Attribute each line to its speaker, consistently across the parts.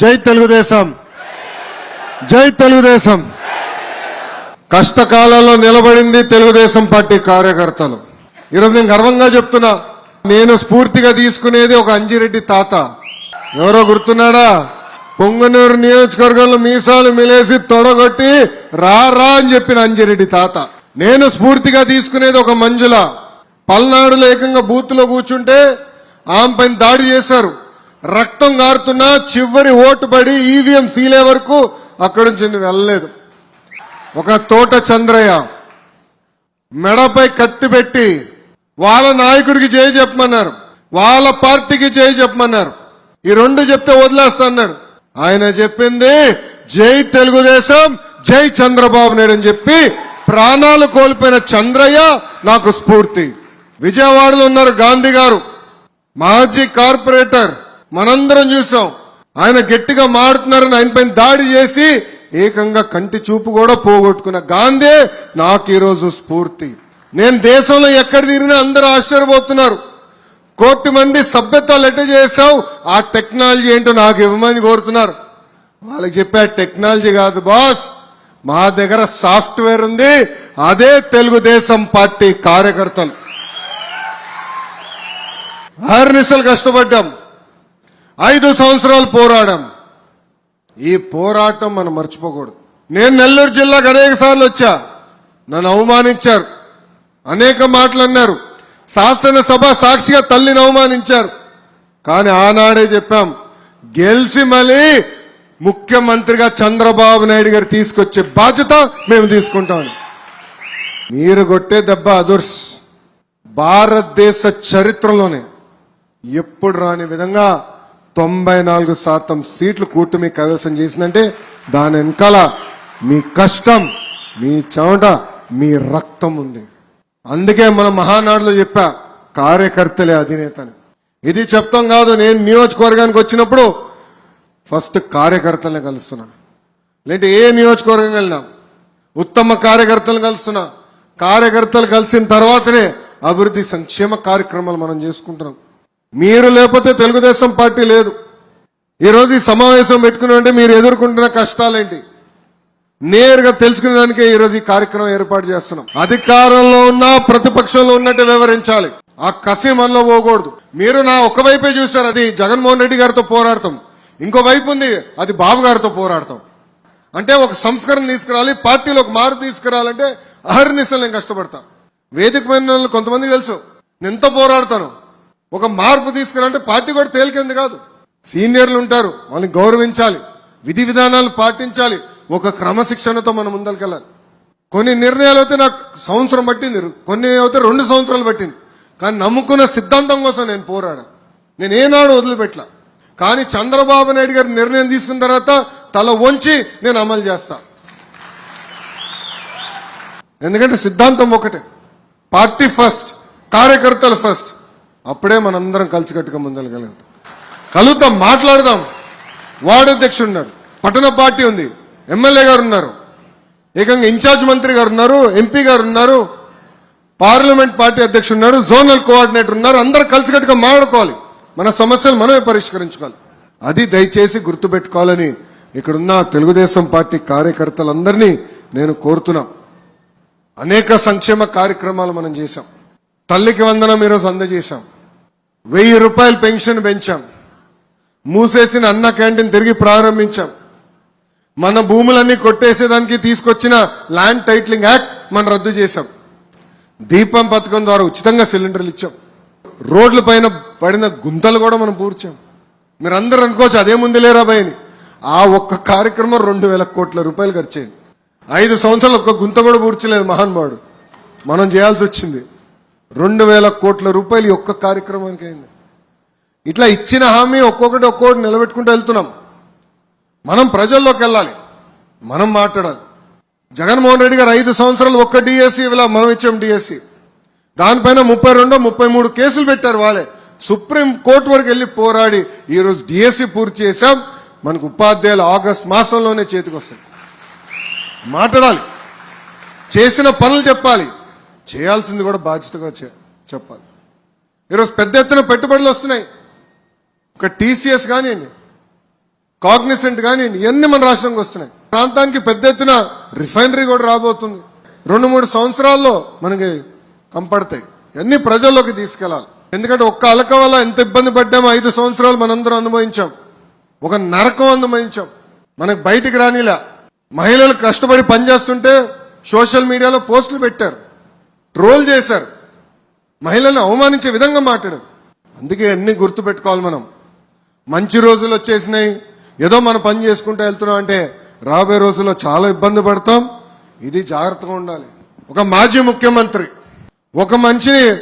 Speaker 1: జై తెలుగుదేశం. జై తెలుగుదేశం. కష్టకాలంలో నిలబడింది తెలుగుదేశం పార్టీ కార్యకర్తలు. ఈరోజు నేను గర్వంగా చెప్తున్నా నేను స్ఫూర్తిగా తీసుకునేది ఒక అంజిరెడ్డి తాత. ఎవరో గుర్తున్నాడా? పొంగనూరు నియోజకవర్గంలో మీసాలు మిలేసి తొడగొట్టి రా రా అని చెప్పిన అంజిరెడ్డి తాత. నేను స్ఫూర్తిగా తీసుకునేది ఒక మంజుల. పల్నాడులో ఏకంగా బూత్లో కూర్చుంటే ఆమె పైన దాడి చేశారు. రక్తం గారుతున్నా చివరి ఓటు పడి ఈవీఎం సీలే వరకు అక్కడి నుంచి నేను వెళ్ళలేదు. ఒక తోట చంద్రయ్య మెడపై కత్తి పెట్టి వాళ్ళ నాయకుడికి చేయి చెప్పమన్నారు. వాళ్ళ పార్టీకి చేయి చెప్పమన్నారు. ఈ రెండు చెప్తే వదిలేస్తాడు ఆయన చెప్పింది జై తెలుగుదేశం జై చంద్రబాబు నాయుడు అని చెప్పి ప్రాణాలు కోల్పోయిన చంద్రయ్య నాకు స్ఫూర్తి. విజయవాడలో ఉన్నారు గాంధీ గారు. మాజీ కార్పొరేటర్ మనందరం చూసాం. ఆయన గట్టిగా మాడుతున్నారని ఆయన పైన దాడి చేసి ఏకంగా కంటి చూపు కూడా పోగొట్టుకున్న గాంధీ నాకు ఈరోజు స్ఫూర్తి. నేను దేశంలో ఎక్కడ తిరిగినా అందరూ ఆశ్చర్యపోతున్నారు. కోటి మంది సభ్యత్వాలు ఎట్ట చేసావు ఆ టెక్నాలజీ ఏంటో నాకు ఇవ్వమని కోరుతున్నారు. వాళ్ళకి చెప్పే టెక్నాలజీ కాదు బాస్. మా దగ్గర సాఫ్ట్వేర్ ఉంది. అదే తెలుగుదేశం పార్టీ కార్యకర్తలు. ఆర్నిసలు కష్టపడ్డాం. ఐదు సంవత్సరాలు పోరాడాం. ఈ పోరాటం మనం మర్చిపోకూడదు. నేను నెల్లూరు జిల్లాకు అనేక సార్లు వచ్చా. నన్ను అవమానించారు. అనేక మాటలు అన్నారు. శాసనసభ సాక్షిగా తల్లిని అవమానించారు. కానీ ఆనాడే చెప్పాం గెలిచి మళ్ళీ ముఖ్యమంత్రిగా చంద్రబాబు నాయుడు గారు తీసుకొచ్చే బాధ్యత మేము తీసుకుంటాం. మీరు కొట్టే దెబ్బ అదుర్స్. భారతదేశ చరిత్రలోనే ఎప్పుడు రాని విధంగా తొంభై నాలుగు శాతం సీట్లు కూటమి కైవసం చేసిందంటే దాని వెనకాల మీ కష్టం మీ చెమట మీ రక్తం ఉంది. అందుకే మన మహానాడులో చెప్పా కార్యకర్తలే అధినేతని ఇది చెప్తాం కాదు నేను నియోజకవర్గానికి వచ్చినప్పుడు ఫస్ట్ కార్యకర్తలను కలుస్తున్నా. లేదంటే ఏ నియోజకవర్గం వెళ్ళినా ఉత్తమ కార్యకర్తలను కలుస్తున్నా. కార్యకర్తలు కలిసిన తర్వాతనే అభివృద్ధి సంక్షేమ కార్యక్రమాలు మనం చేసుకుంటున్నాం. మీరు లేకపోతే తెలుగుదేశం పార్టీ లేదు. ఈ రోజు ఈ సమావేశం పెట్టుకున్నామంటే మీరు ఎదుర్కొంటున్న కష్టాలేంటి? నేరుగా తెలుసుకునేదానికే ఈరోజు ఈ రోజు ఈ కార్యక్రమం ఏర్పాటు చేస్తున్నాం. అధికారంలో ఉన్నా ప్రతిపక్షంలో ఉన్నట్టు వివరించాలి ఆ కసి మనలో పోకూడదు. మీరు నా ఒక వైపే చూశారు అది జగన్మోహన్ రెడ్డి గారితో పోరాడతాం. ఇంకో వైపు ఉంది అది బాబు గారితో పోరాడతాం. అంటే ఒక సంస్కరణ తీసుకురావాలి పార్టీలో ఒక మార్పు తీసుకురావాలంటే అహర్నిశలు నేను కష్టపడతా. వేదిక మీద కొంతమంది తెలుసు నేను ఎంత పోరాడతాను. ఒక మార్పు తీసుకురాలంటే పార్టీ కూడా తేలికంది కాదు. సీనియర్లు ఉంటారు వాళ్ళని గౌరవించాలి విధి విధానాలు పాటించాలి ఒక క్రమశిక్షణతో మనం ముందరికెళ్ళాలి. కొన్ని నిర్ణయాలు అయితే నాకు సంవత్సరం పట్టింది కొన్ని అయితే రెండు సంవత్సరాలు పట్టింది. కానీ నమ్ముకున్న సిద్ధాంతం కోసం నేను పోరాడా? నేను ఏనాడు వదిలిపెట్టలా కానీ చంద్రబాబు నాయుడు గారి నిర్ణయం తీసుకున్న తర్వాత తల వంచి నేను అమలు చేస్తా. ఎందుకంటే సిద్ధాంతం ఒకటే. పార్టీ ఫస్ట్ కార్యకర్తలు ఫస్ట్. అప్పుడే మనందరం కలిసికట్టుగా ముందరగలుగుతాం కలుద్దాం మాట్లాడదాం. వార్డు అధ్యక్షుడు ఉన్నారు. పట్టణ పార్టీ ఉంది. ఎమ్మెల్యే గారు ఉన్నారు. ఏకంగా ఇన్ఛార్జ్ మంత్రి గారు ఉన్నారు ఎంపీ గారు ఉన్నారు పార్లమెంట్ పార్టీ అధ్యక్షుడు ఉన్నారు జోనల్ కోఆర్డినేటర్ ఉన్నారు. అందరూ కలిసికట్టుగా మాట్లాడుకోవాలి. మన సమస్యలు మనమే పరిష్కరించుకోవాలి. అది దయచేసి గుర్తుపెట్టుకోవాలని ఇక్కడున్న తెలుగుదేశం పార్టీ కార్యకర్తలందరినీ నేను కోరుతున్నా. అనేక సంక్షేమ కార్యక్రమాలు మనం చేశాం. తల్లికి వందనం ఈరోజు అందజేశాం. వెయ్యి రూపాయలు పెన్షన్ పెంచాం. మూసేసిన అన్న క్యాంటీన్ తిరిగి ప్రారంభించాం. మన భూములన్నీ కొట్టేసేదానికి తీసుకొచ్చిన ల్యాండ్ టైటిలింగ్ యాక్ట్ మనం రద్దు చేశాం. దీపం పథకం ద్వారా ఉచితంగా సిలిండర్లు ఇచ్చాం. రోడ్ల పైన పడిన గుంతలు కూడా మనం పూడ్చాం. మీరందరూ అనుకోవచ్చు అదే ముందు లేరా భయని. ఆ ఒక్క కార్యక్రమం రెండు వేల కోట్ల రూపాయలు ఖర్చయింది. ఐదు సంవత్సరాలు ఒక్క గుంత కూడా పూడ్చలేదు మహానుభావుడు మనం చేయాల్సి వచ్చింది. రెండు వేల కోట్ల రూపాయలు ఒక్క కార్యక్రమానికి అయింది. ఇట్లా ఇచ్చిన హామీ ఒక్కొక్కటి ఒక్కొక్కటి నిలబెట్టుకుంటూ వెళ్తున్నాం. మనం ప్రజల్లోకి వెళ్ళాలి. మనం మాట్లాడాలి. జగన్మోహన్ రెడ్డి గారు ఐదు సంవత్సరాలు ఒక్క డిఎస్సి ఇలా మనం ఇచ్చాం డిఎస్సి. దానిపైన ముప్పై రెండో ముప్పై మూడు కేసులు పెట్టారు వాళ్ళే. సుప్రీం కోర్టు వరకు వెళ్ళి పోరాడి ఈరోజు డిఎస్సి పూర్తి చేశాం. మనకు ఉపాధ్యాయులు ఆగస్ట్ మాసంలోనే చేతికి వస్తుంది మాట్లాడాలి. చేసిన పనులు చెప్పాలి. చేయాల్సింది కూడా బాధ్యతగా చెప్పాలి. ఈరోజు పెద్ద ఎత్తున పెట్టుబడులు వస్తున్నాయి. ఒక టీసీఎస్ కానివ్వండి కాగ్నిసెంట్ కానీ ఇవన్నీ మన రాష్ట్రంకి వస్తున్నాయి. ప్రాంతానికి పెద్ద ఎత్తున రిఫైనరీ కూడా రాబోతుంది. రెండు మూడు సంవత్సరాల్లో మనకి కంపడతాయి. ఇవన్నీ ప్రజల్లోకి తీసుకెళ్ళాలి ఎందుకంటే ఒక్క అలక వల్ల ఎంత ఇబ్బంది పడ్డామో ఐదు సంవత్సరాలు మనందరం అనుభవించాం. ఒక నరకం అనుభవించాం. మనకు బయటికి రానిలా. మహిళలు కష్టపడి పనిచేస్తుంటే సోషల్ మీడియాలో పోస్టులు పెట్టారు. ట్రోల్ చేశారు. మహిళలను అవమానించే విధంగా మాట్లాడారు. అందుకే అన్ని గుర్తు పెట్టుకోవాలి మనం. మంచి రోజులు వచ్చేసినాయి. ఏదో మనం పని చేసుకుంటూ వెళ్తున్నాం అంటే రాబోయే రోజుల్లో చాలా ఇబ్బంది పడతాం. ఇది జాగ్రత్తగా ఉండాలి. ఒక మాజీ ముఖ్యమంత్రి ఒక మనిషిని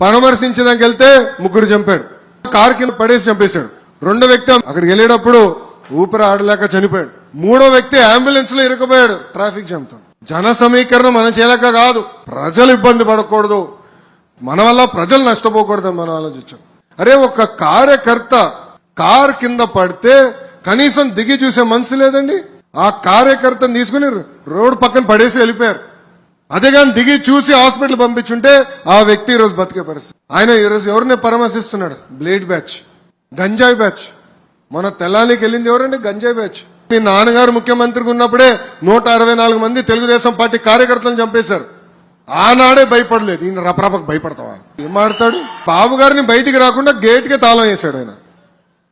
Speaker 1: పరామర్శించడానికి వెళ్తే ముగ్గురు చంపాడు. కారు కింద పడేసి చంపేశాడు. రెండో వ్యక్తి అక్కడికి వెళ్ళేటప్పుడు ఊపిరి ఆడలేక చనిపోయాడు. మూడో వ్యక్తి అంబులెన్స్లో ఇరుక్కుపోయాడు. ట్రాఫిక్ జామ్తో జన సమీకరణ మనం చేయలేక కాదు. ప్రజలు ఇబ్బంది పడకూడదు. మన వల్ల ప్రజలు నష్టపోకూడదని మనం ఆలోచించాం. అరే ఒక కార్యకర్త కార్ కింద పడితే కనీసం దిగి చూసే మనసు లేదండి? ఆ కార్యకర్తను తీసుకుని రోడ్ పక్కన పడేసి వెళ్ళిపోయారు. అదే కానీ దిగి చూసి హాస్పిటల్ పంపించుంటే ఆ వ్యక్తి ఈరోజు బతికే పరిస్థితి. ఆయన ఈరోజు ఎవరిని పరామర్శిస్తున్నాడు? Blade batch. గంజాయి బ్యాచ్. మన తెల్లానికి వెళ్ళింది ఎవరండి? గంజాయి బ్యాచ్. మీ నాన్నగారు ముఖ్యమంత్రిగా ఉన్నప్పుడే నూట అరవై నాలుగు మంది తెలుగుదేశం పార్టీ కార్యకర్తలను చంపేశారు. ఆనాడే భయపడలేదు. ఈయన రపరపకు భయపడతావా? ఏం మాడతాడు? బాబు గారిని బయటికి రాకుండా గేట్కి తాళం వేశాడు ఆయన.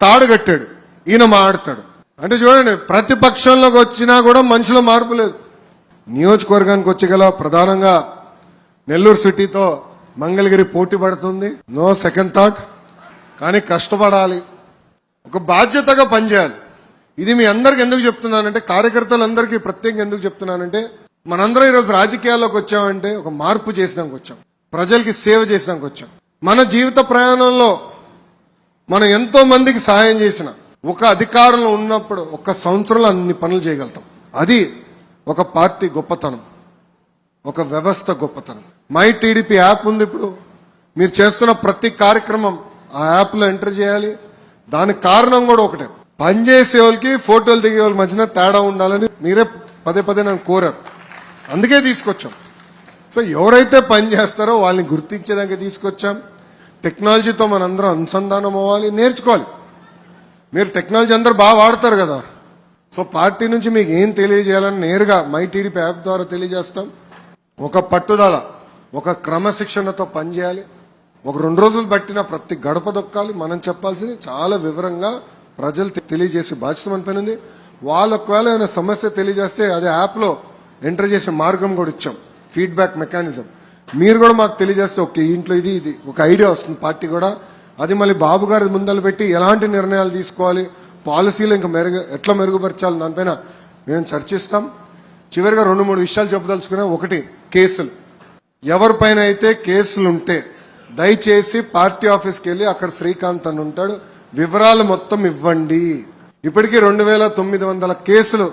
Speaker 1: తాడు కట్టాడు. ఈయన మాడతాడు. అంటే చూడండి ప్రతిపక్షంలోకి వచ్చినా కూడా మనిషిలో మార్పు లేదు. నియోజకవర్గానికి వచ్చి గల ప్రధానంగా నెల్లూరు సిటీతో మంగళగిరి పోటీ పడుతుంది. No second thought. కానీ కష్టపడాలి. ఒక బాధ్యతగా పనిచేయాలి. ఇది మీ అందరికి ఎందుకు చెప్తున్నానంటే కార్యకర్తలందరికీ ప్రత్యేకంగా ఎందుకు చెప్తున్నానంటే మనందరం ఈరోజు రాజకీయాల్లోకి వచ్చామంటే ఒక మార్పు చేసినానికి వచ్చాం. ప్రజలకి సేవ చేసినానికి వచ్చాం. మన జీవిత ప్రయాణంలో మనం ఎంతో మందికి సహాయం చేసిన ఒక అధికారంలో ఉన్నప్పుడు ఒక సంవత్సరంలో అన్ని పనులు చేయగలుగుతాం. అది ఒక పార్టీ గొప్పతనం. ఒక వ్యవస్థ గొప్పతనం. మై టీడీపీ యాప్ ఉంది ఇప్పుడు. మీరు చేస్తున్న ప్రతి కార్యక్రమం ఆ యాప్లో ఎంటర్ చేయాలి. దానికి కారణం కూడా ఒకటే. పనిచేసే వాళ్ళకి ఫోటోలు దిగే వాళ్ళ మధ్యన తేడా ఉండాలని మీరే పదే పదే నన్ను కోరారు. అందుకే తీసుకొచ్చాం. సో ఎవరైతే పని చేస్తారో వాళ్ళని గుర్తించడానికి తీసుకొచ్చాం. టెక్నాలజీతో మనందరం అనుసంధానం అవ్వాలి నేర్చుకోవాలి. మీరు టెక్నాలజీ అందరూ బాగా వాడతారు కదా. సో పార్టీ నుంచి మీకు ఏం తెలియజేయాలని నేరుగా మై టీడీపీ యాప్ ద్వారా తెలియజేస్తాం. ఒక పట్టుదల ఒక క్రమశిక్షణతో పనిచేయాలి. ఒక రెండు రోజులు పట్టిన ప్రతి గడప దొక్కాలి. మనం చెప్పాల్సింది చాలా వివరంగా ప్రజలు తెలియజేసి బాధ్యత మన పైన ఉంది. వాళ్ళ ఒకవేళ ఏమైనా సమస్య తెలియజేస్తే అదే యాప్లో ఎంటర్ చేసే మార్గం కూడా ఇచ్చాం. ఫీడ్బ్యాక్ మెకానిజం మీరు కూడా మాకు తెలియజేస్తే ఓకే ఇంట్లో ఇది ఇది ఒక ఐడియా వస్తుంది పార్టీ కూడా. అది మళ్ళీ బాబు గారి ముందలు పెట్టి ఎలాంటి నిర్ణయాలు తీసుకోవాలి పాలసీలు ఇంకా మెరుగు ఎట్లా మెరుగుపరచాలి దానిపైన మేము చర్చిస్తాం. చివరిగా రెండు మూడు విషయాలు చెప్పదలుచుకున్నా ఒకటి కేసులు. ఎవరిపైన అయితే కేసులు ఉంటే దయచేసి పార్టీ ఆఫీస్కి వెళ్ళి అక్కడ శ్రీకాంత్ అని ఉంటాడు. వివరాలు మొత్తం ఇవ్వండి. ఇప్పటికీ రెండు వేల తొమ్మిది వందల కేసులు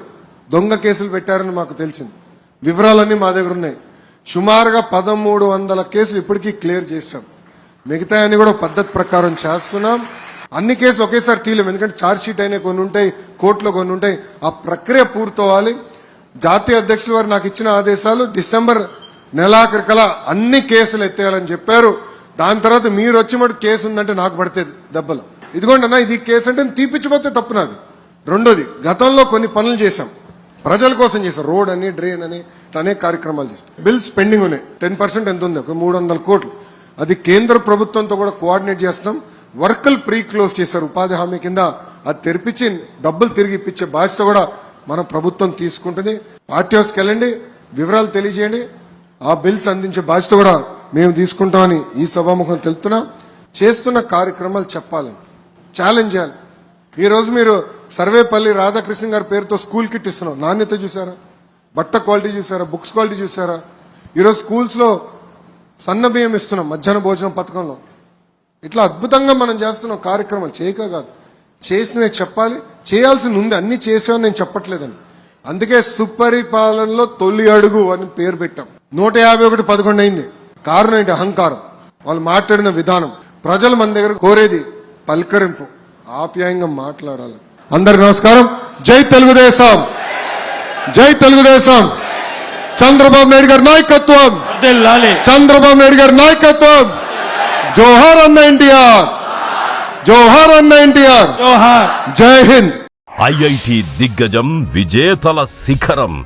Speaker 1: దొంగ కేసులు పెట్టారని మాకు తెలిసింది. వివరాలన్నీ మా దగ్గర ఉన్నాయి. సుమారుగా పదమూడు వందల కేసులు ఇప్పటికీ క్లియర్ చేశాం. మిగతా అన్ని కూడా పద్ధతి ప్రకారం చేస్తున్నాం. అన్ని కేసులు ఒకేసారి తీయలేము. ఎందుకంటే ఛార్జ్ షీట్ అయినా కొన్ని ఉంటాయి కోర్టులో కొన్ని ఉంటాయి. ఆ ప్రక్రియ పూర్తవ్వాలి. జాతీయ అధ్యక్షులు వారు నాకు ఇచ్చిన ఆదేశాలు డిసెంబర్ నెలాఖరికలా అన్ని కేసులు ఎత్తేయాలని చెప్పారు. దాని తర్వాత మీరు వచ్చి మటు కేసు ఉందంటే నాకు పడితే దెబ్బలు. ఇదిగోండి అన్న ఇది కేసు అంటే తీపిచ్చిపోతే తప్పు నాది. రెండోది గతంలో కొన్ని పనులు చేశాం. ప్రజల కోసం చేశాం. రోడ్ అని డ్రైన్ అని అనేక కార్యక్రమాలు చేశాం. బిల్స్ పెండింగ్ ఉన్నాయి. టెన్ పర్సెంట్ ఎంత ఉంది? ఒక మూడు వందల కోట్లు. అది కేంద్ర ప్రభుత్వంతో కూడా కోఆర్డినేట్ చేస్తాం వర్కల్ ప్రీ క్లోజ్ చేశారు. ఉపాధి హామీ కింద అది తెరిపించి డబ్బులు తిరిగి ఇప్పించే బాధ్యత కూడా మన ప్రభుత్వం తీసుకుంటుంది. పార్టీ హౌస్కి వెళ్ళండి. వివరాలు తెలియజేయండి. ఆ బిల్స్ అందించే బాధ్యత కూడా మేము తీసుకుంటామని ఈ సభాముఖం తెలుపుతున్నాం. చేస్తున్న కార్యక్రమాలు చెప్పాలని. ఛాలెంజ్ చేయాలి. ఈరోజు మీరు సర్వేపల్లి రాధాకృష్ణ గారి పేరుతో స్కూల్ కిట్ ఇస్తున్నాం. నాణ్యత చూసారా? బట్ట క్వాలిటీ చూసారా? బుక్స్ క్వాలిటీ చూసారా? ఈరోజు స్కూల్స్లో సన్న బియ్యం ఇస్తున్నాం మధ్యాహ్న భోజనం పథకంలో. ఇట్లా అద్భుతంగా మనం చేస్తున్నాం కార్యక్రమాలు. చేయక కాదు. చేసినవి చెప్పాలి. చేయాల్సింది ఉంది. అన్ని చేసామని నేను చెప్పట్లేదని. అందుకే సుపరిపాలనలో తొలి అడుగు అని పేరు పెట్టాం. నూట యాభై ఒకటి పదకొండు అయింది. కారణం ఏంటి? అహంకారం. వాళ్ళు మాట్లాడిన విధానం. ప్రజలు మన దగ్గర కోరేది పలకరింపు ఆప్యాయంగా మాట్లాడాలి. అందరికి నమస్కారం. జై తెలుగుదేశం. జై తెలుగుదేశం. చంద్రబాబు నాయుడు గారి నాయకత్వం. చంద్రబాబు నాయుడు గారి నాయకత్వం. జోహార్ అన్న ఎన్టీఆర్. జోహార్ అన్న ఎన్టీఆర్.
Speaker 2: జోహార్.
Speaker 1: జై హింద్.
Speaker 2: ఐఐటి దిగ్గజం విజేతల శిఖరం.